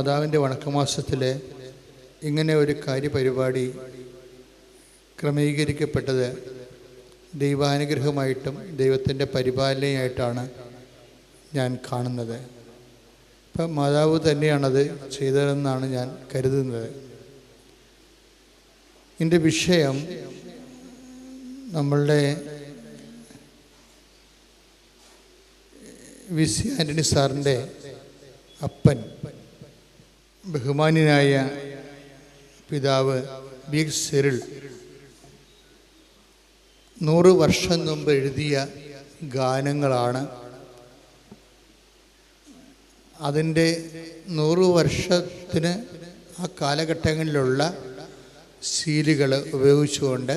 മാതാവിന്റെ വണക്കമാസത്തിൽ ഇങ്ങനെ ഒരു കാര്യപരിപാടി ക്രമീകരിക്കപ്പെട്ടത് ദൈവാനുഗ്രഹമായിട്ടും ദൈവത്തിന്റെ പരിപാലനയായിട്ടാണ് ഞാൻ കാണുന്നത്. ഇപ്പം മാതാവ് തന്നെയാണത് ചെയ്തതെന്നാണ് ഞാൻ കരുതുന്നത്. എന്റെ വിഷയം നമ്മളുടെ വി സി ആന്റണി സാറിന്റെ അപ്പൻ ബഹുമാന്യനായ പിതാവ് ബി എക്സ് സിറിൽ നൂറ് വർഷം മുമ്പ് എഴുതിയ ഗാനങ്ങളാണ്. അതിന്റെ നൂറ് വർഷത്തിന് ആ കാലഘട്ടങ്ങളിലുള്ള സീലുകൾ ഉപയോഗിച്ചുകൊണ്ട്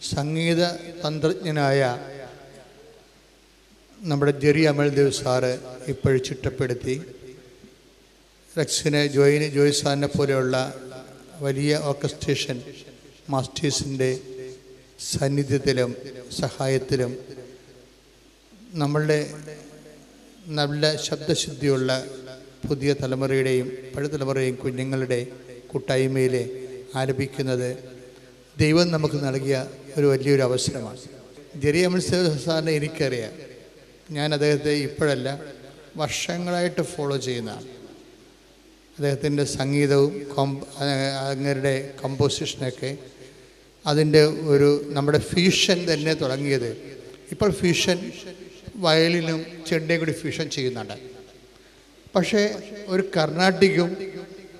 സംഗീത തന്ത്രജ്ഞനായ നമ്മുടെ ജെറി അമൽദേവ് സാറ് ഇപ്പോൾ ചിട്ടപ്പെടുത്തി റക്സിന് ജോയിന് ജോയ് സാറിനെ പോലെയുള്ള വലിയ ഓർക്കസ്ട്രേഷൻ മാസ്റ്റേഴ്സിന്റെ സാന്നിധ്യത്തിലും സഹായത്തിലും നമ്മളുടെ നല്ല ശബ്ദശുദ്ധിയുള്ള പുതിയ തലമുറയുടെയും പഴയ തലമുറയും കുഞ്ഞുങ്ങളുടെ കൂട്ടായ്മയിൽ ആരംഭിക്കുന്നത് ദൈവം നമുക്ക് നൽകിയ ഒരു വലിയൊരു അവസരമാണ്. ജെറിയ അമൽ സാറിനെ എനിക്കറിയാം. ഞാൻ അദ്ദേഹത്തെ ഇപ്പോഴല്ല വർഷങ്ങളായിട്ട് ഫോളോ ചെയ്യുന്നതാണ്. അദ്ദേഹത്തിന്റെ സംഗീതവും കോമ്പ അങ്ങരുടെ കമ്പോസിഷനൊക്കെ അതിന്റെ ഒരു നമ്മുടെ ഫ്യൂഷൻ തന്നെ തുടങ്ങിയത്. ഇപ്പോൾ ഫ്യൂഷൻ വയലിനും ചെണ്ടയും കൂടി ഫ്യൂഷൻ ചെയ്യുന്നുണ്ട്. പക്ഷേ ഒരു കർണാട്ടിക്കും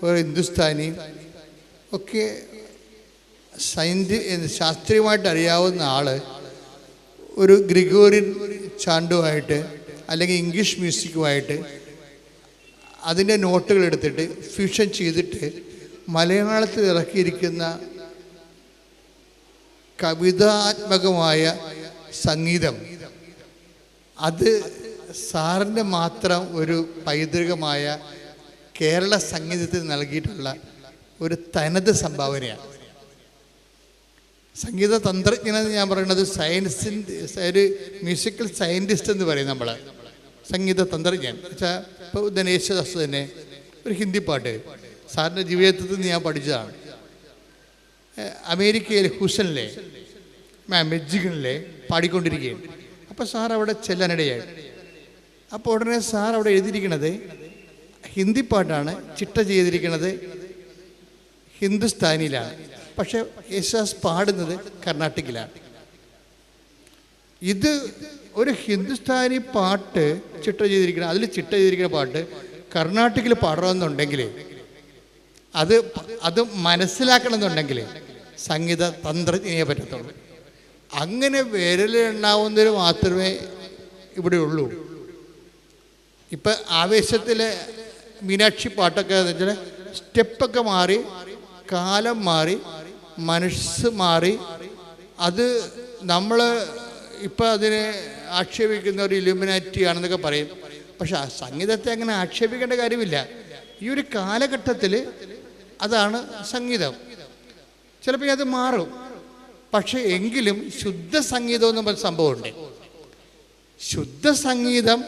ഒരു ഹിന്ദുസ്ഥാനിയും ഒക്കെ സയന്റി ശാസ്ത്രീയമായിട്ട് അറിയാവുന്ന ആൾ ഒരു ഗ്രിഗോറിയൻ ചാണ്ടുമായിട്ട് അല്ലെങ്കിൽ ഇംഗ്ലീഷ് മ്യൂസിക്കുമായിട്ട് അതിന്റെ നോട്ടുകൾ എടുത്തിട്ട് ഫ്യൂഷൻ ചെയ്തിട്ട് മലയാളത്തിൽ ഇറക്കിയിരിക്കുന്ന കവിതാത്മകമായ സംഗീതം. അത് സാറിന്റെ മാത്രം ഒരു പൈതൃകമായ കേരള സംഗീതത്തിൽ നൽകിയിട്ടുള്ള ഒരു തനത് സംഭാവനയാണ്. സംഗീത തന്ത്രജ്ഞനെന്ന് ഞാൻ പറയുന്നത് സയൻസിന്റെ ഒരു മ്യൂസിക്കൽ സയന്റിസ്റ്റ് എന്ന് പറയും നമ്മൾ സംഗീത തന്ത്രജ്ഞൻ. വെച്ചാൽ ഇപ്പോൾ ധനേശ്വദാസ് തന്നെ ഒരു ഹിന്ദി പാട്ട്. സാറിന്റെ ജീവിതത്തിൽ നിന്ന് ഞാൻ പഠിച്ചതാണ്. അമേരിക്കയിലെ ഹുസനിലെ മെജിഗണിലെ പാടിക്കൊണ്ടിരിക്കുകയും അപ്പോൾ സാർ അവിടെ ചെല്ലാനിടയായി. അപ്പോൾ ഉടനെ സാർ അവിടെ എഴുതിയിരിക്കുന്നത് ഹിന്ദി പാട്ടാണ് ചിട്ട ചെയ്തിരിക്കുന്നത് ഹിന്ദുസ്ഥാനിയിലാണ്. പക്ഷേ യേശുദാസ് പാടുന്നത് കർണാട്ടിക്കിലാണ്. ഇത് ഒരു ഹിന്ദുസ്ഥാനി പാട്ട് ചിട്ട ചെയ്തിരിക്കണം അതിൽ ചിട്ട ചെയ്തിരിക്കുന്ന പാട്ട് കർണാടകയിൽ പാടണമെന്നുണ്ടെങ്കിൽ അത് അത് മനസ്സിലാക്കണമെന്നുണ്ടെങ്കിൽ സംഗീത തന്ത്രജ്ഞയെ പറ്റത്തുള്ളൂ. അങ്ങനെ വിരലെണ്ണാവുന്നതിന് മാത്രമേ ഇവിടെ ഉള്ളൂ. ഇപ്പം ആവേശത്തിലെ മീനാക്ഷി പാട്ടൊക്കെ എന്ന് വെച്ചാൽ സ്റ്റെപ്പൊക്കെ മാറി കാലം മാറി മനസ്സ് മാറി അത് നമ്മൾ ഇപ്പം അതിനെ ആക്ഷേപിക്കുന്ന ഒരു ഇലുമിനാറ്റി ആണെന്നൊക്കെ പറയും. പക്ഷെ ആ സംഗീതത്തെ അങ്ങനെ ആക്ഷേപിക്കേണ്ട കാര്യമില്ല. ഈ ഒരു കാലഘട്ടത്തിൽ അതാണ് സംഗീതം. ചിലപ്പോൾ അത് മാറും. പക്ഷെ എങ്കിലും ശുദ്ധ സംഗീതം എന്ന് സംഭവമുണ്ട്. ശുദ്ധ സംഗീതം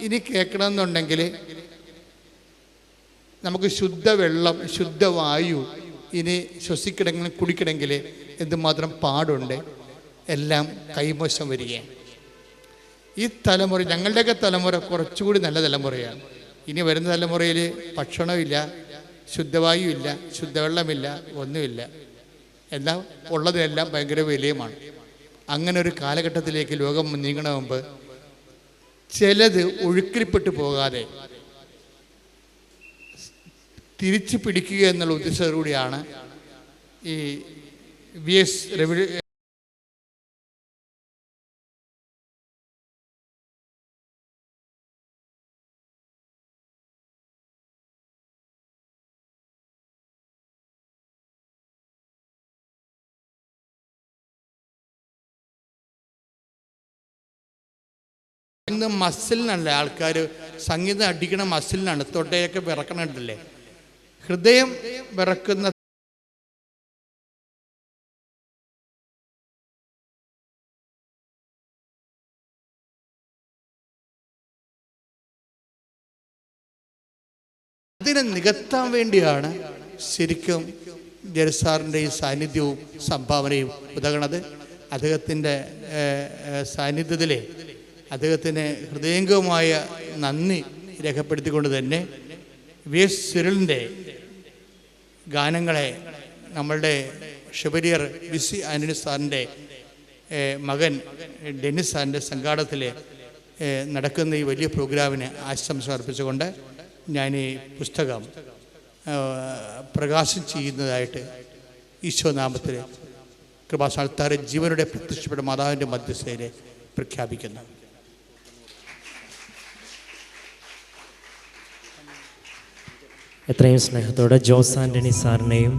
ഇനി കേൾക്കണമെന്നുണ്ടെങ്കിൽ നമുക്ക് ശുദ്ധ വെള്ളം ശുദ്ധ വായു ഇനി ശ്വസിക്കണമെങ്കിൽ കുടിക്കണമെങ്കിൽ എന്തുമാത്രം പാടുണ്ട്. എല്ലാം കൈമോശം വരികയാണ്. ഈ തലമുറ ഞങ്ങളുടെയൊക്കെ തലമുറ കുറച്ചുകൂടി നല്ല തലമുറയാണ്. ഇനി വരുന്ന തലമുറയിൽ ഭക്ഷണമില്ല ശുദ്ധവായു ഇല്ല ശുദ്ധവെള്ളമില്ല ഒന്നുമില്ല. എല്ലാം ഉള്ളതിനെല്ലാം ഭയങ്കര വിലയുമാണ്. അങ്ങനെ ഒരു കാലഘട്ടത്തിലേക്ക് ലോകം നീങ്ങണ മുമ്പ് ചിലത് ഒഴുക്കിൽപ്പെട്ടു പോകാതെ തിരിച്ചു പിടിക്കുക എന്നുള്ള ഉദ്ദേശത്തോടുകൂടിയാണ് ഈ വി എസ് റെവി ഇന്ന് മസിലിനല്ല. ആൾക്കാർ സംഗീതം അടിക്കണ മസിലിനാണ്. തൊട്ടയൊക്കെ വിറക്കണുണ്ടല്ലേ? ഹൃദയം വിറക്കുന്ന അതിനെ നികത്താൻ വേണ്ടിയാണ് ശരിക്കും ജലസാറിന്റെ ഈ സാന്നിധ്യവും സംഭാവനയും ഉതകണത്. അദ്ദേഹത്തിന്റെ സാന്നിധ്യത്തിൽ അദ്ദേഹത്തിന് ഹൃദയംഗമായ നന്ദി രേഖപ്പെടുത്തിക്കൊണ്ട് തന്നെ വി എസ് സിറിലിന്റെ ഗാനങ്ങളെ നമ്മളുടെ ഷുബരിയർ വി സി ആന്റണി സാറിന്റെ മകൻ ഡെന്നിസ് സാറിന്റെ സംഘാടത്തിൽ നടക്കുന്ന ഈ വലിയ പ്രോഗ്രാമിന് ആശംസ അർപ്പിച്ചുകൊണ്ട് ഞാൻ ഈ പുസ്തകം പ്രകാശം ചെയ്യുന്നതായിട്ട് ഈശോനാമത്തിൽ കൃപാസ്ഥാനത്താറ് ജീവനുടെ പ്രത്യക്ഷപ്പെട്ട മാതാവിന്റെ മധ്യസ്ഥയിൽ പ്രഖ്യാപിക്കുന്നു. എത്രയും സ്നേഹത്തോടെ ജോസ് ആന്റണി സാറിനെയും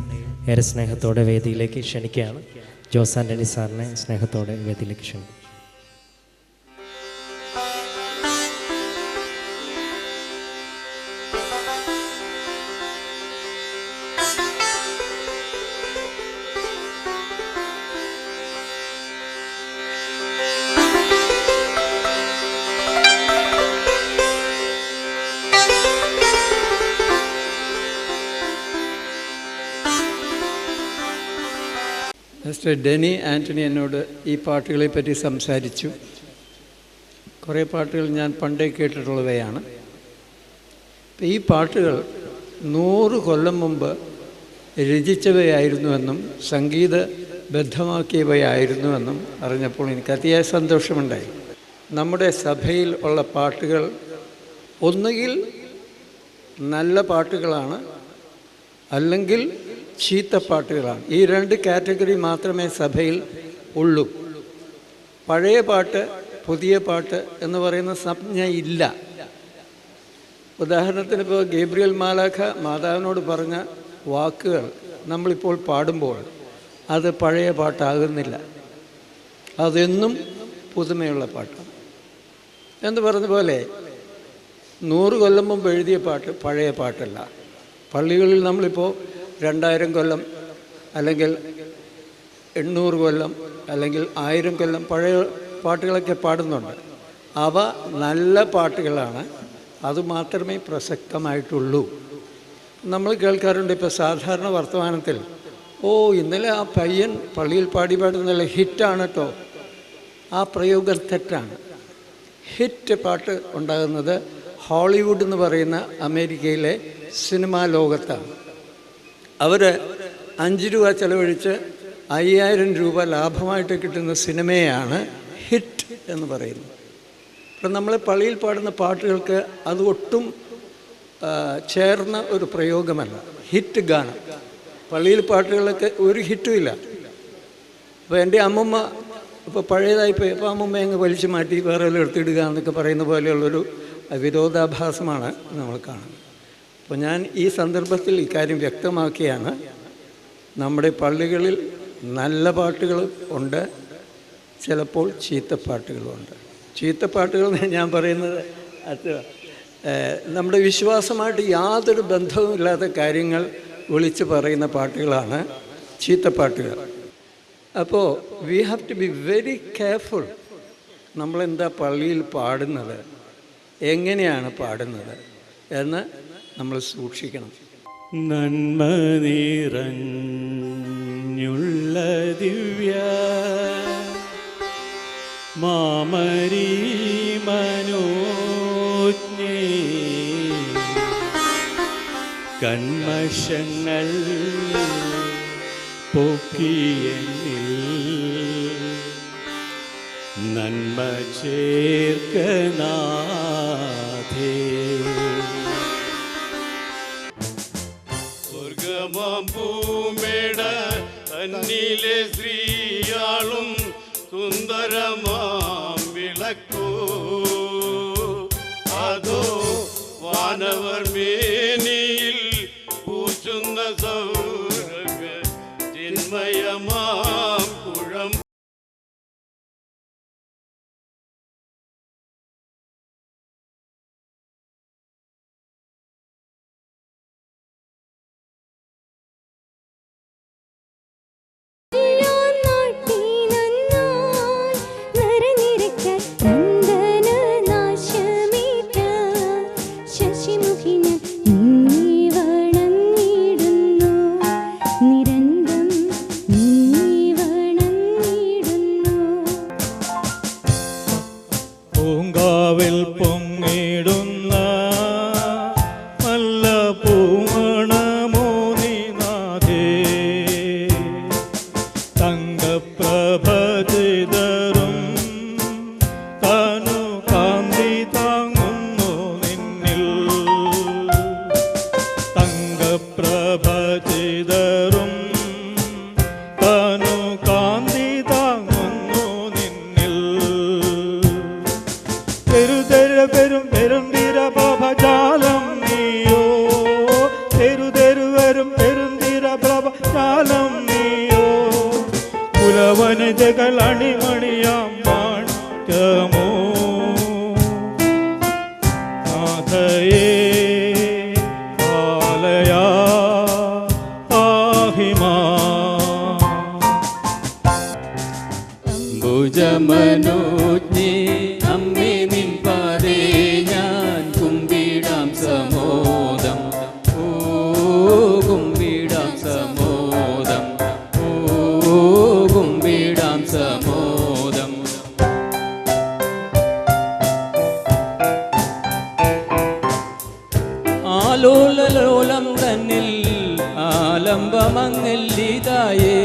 ഏറെ സ്നേഹത്തോടെ വേദിയിലേക്ക് ക്ഷണിക്കുകയാണ്. ജോസ് ആന്റണി സാറിനെ സ്നേഹത്തോടെ വേദിയിലേക്ക് ക്ഷണിക്കും മിസ്റ്റർ ഡെനി ആന്റണി എന്നോട് ഈ പാട്ടുകളെ പറ്റി സംസാരിച്ചു. കുറേ പാട്ടുകൾ ഞാൻ പണ്ടേ കേട്ടിട്ടുള്ളവയാണ്. ഈ പാട്ടുകൾ നൂറ് കൊല്ലം മുമ്പ് രചിച്ചവയായിരുന്നുവെന്നും സംഗീതബദ്ധമാക്കിയവയായിരുന്നുവെന്നും അറിഞ്ഞപ്പോൾ എനിക്ക് അതിയായ സന്തോഷമുണ്ടായി. നമ്മുടെ സഭയിൽ ഉള്ള പാട്ടുകൾ ഒന്നുകിൽ നല്ല പാട്ടുകളാണ് അല്ലെങ്കിൽ ചീത്ത പാട്ടുകളാണ് ഈ രണ്ട് കാറ്റഗറി മാത്രമേ സഭയിൽ ഉള്ളൂ. പഴയ പാട്ട് പുതിയ പാട്ട് എന്ന് പറയുന്ന സംജ്ഞ ഇല്ല. ഉദാഹരണത്തിന് ഇപ്പോൾ ഗേബ്രിയൽ മാലാഖ മാതാവിനോട് പറഞ്ഞ വാക്കുകൾ നമ്മളിപ്പോൾ പാടുമ്പോൾ അത് പഴയ പാട്ടാകുന്നില്ല. അതെന്നും പുതുമയുള്ള പാട്ടാണ്. എന്ന് പറഞ്ഞ പോലെ നൂറ് കൊല്ലം മുമ്പ് എഴുതിയ പാട്ട് പഴയ പാട്ടല്ല. പള്ളികളിൽ നമ്മളിപ്പോൾ രണ്ടായിരം കൊല്ലം അല്ലെങ്കിൽ എണ്ണൂറ് കൊല്ലം അല്ലെങ്കിൽ ആയിരം കൊല്ലം പഴയ പാട്ടുകളൊക്കെ പാടുന്നുണ്ട്. അവ നല്ല പാട്ടുകളാണ്. അതുമാത്രമേ പ്രസക്തമായിട്ടുള്ളൂ. നമ്മൾ കേൾക്കാറുണ്ട് ഇപ്പോൾ സാധാരണ വർത്തമാനത്തിൽ ഓ ഇന്നലെ ആ പയ്യൻ പള്ളിയിൽ പാടി പാടുന്നില്ല ഹിറ്റാണ് കേട്ടോ ആ പ്രയോഗം തെറ്റാണ്. ഹിറ്റ് പാട്ട് ഉണ്ടാകുന്നത് ഹോളിവുഡ് എന്ന് പറയുന്ന അമേരിക്കയിലെ സിനിമാ ലോകത്താണ്. അവർ അഞ്ച് രൂപ ചെലവഴിച്ച് അയ്യായിരം രൂപ ലാഭമായിട്ട് കിട്ടുന്ന സിനിമയാണ് ഹിറ്റ് എന്ന് പറയുന്നത്. അപ്പം നമ്മൾ പള്ളിയിൽ പാടുന്ന പാട്ടുകൾക്ക് അത് ഒട്ടും ചേർന്ന ഒരു പ്രയോഗമല്ല. ഹിറ്റ് ഗാനം. പള്ളിയിൽ പാട്ടുകളൊക്കെ ഒരു ഹിറ്റുമില്ല അപ്പോൾ എന്റെ അമ്മമ്മ ഇപ്പോൾ പഴയതായി പോയി. അപ്പോൾ അമ്മമ്മ അങ്ങ് വലിച്ചു മാറ്റി വേറെ വല്ലതും എടുത്തിടുക എന്നൊക്കെ പറയുന്ന പോലെയുള്ളൊരു വിരോധാഭാസമാണ് നമ്മൾ കാണുന്നത്. അപ്പോൾ ഞാൻ ഈ സന്ദർഭത്തിൽ ഇക്കാര്യം വ്യക്തമാക്കിയാണ്. നമ്മുടെ പള്ളികളിൽ നല്ല പാട്ടുകൾ ഉണ്ട് ചിലപ്പോൾ ചീത്തപ്പാട്ടുകളുമുണ്ട് ചീത്തപ്പാട്ടുകൾ ഞാൻ പറയുന്നത് അത് നമ്മുടെ വിശ്വാസമായിട്ട് യാതൊരു ബന്ധവുമില്ലാത്ത കാര്യങ്ങൾ വിളിച്ച് പറയുന്ന പാട്ടുകളാണ് ചീത്തപ്പാട്ടുകൾ അപ്പോൾ we have to be very careful നമ്മളെന്താ പള്ളിയിൽ പാടുന്നത്? എങ്ങനെയാണ് പാടുന്നത്? എന്ന് നമ്മൾ സൂക്ഷിക്കണം. നന്മ നിറഞ്ഞുള്ള ദിവ്യ മാമരീ മനോജ്ഞേ കന്മശങ്ങൾ പൊക്കിയെന്നിൽ നന്മ ചേർക്കനാഥേ സ്വർഗമാം ഭൂമേട തന്നിലെ സ്ത്രീയാളും സുന്ദരമാം വിളക്കോ അതോ വാനവർ മേനിയിൽ പൂച്ചുന്ന സൗരഭ ചിന്മയമാം ചിതറും തനു കാന്തി താങ്ങുന്നു നിന്നിൽ. തെരുതെര പെരും പെരുന്തിര പ്രഭജാലം നീയോ? തെരുതെരുവരും പെരുന്തിര പ്രഭജാലം നീയോ? കുലവനിതകൾ അണിമണിയാം മാറ്റമോ നാഥയേ ആലംബമങ്ങല്ലിതായേ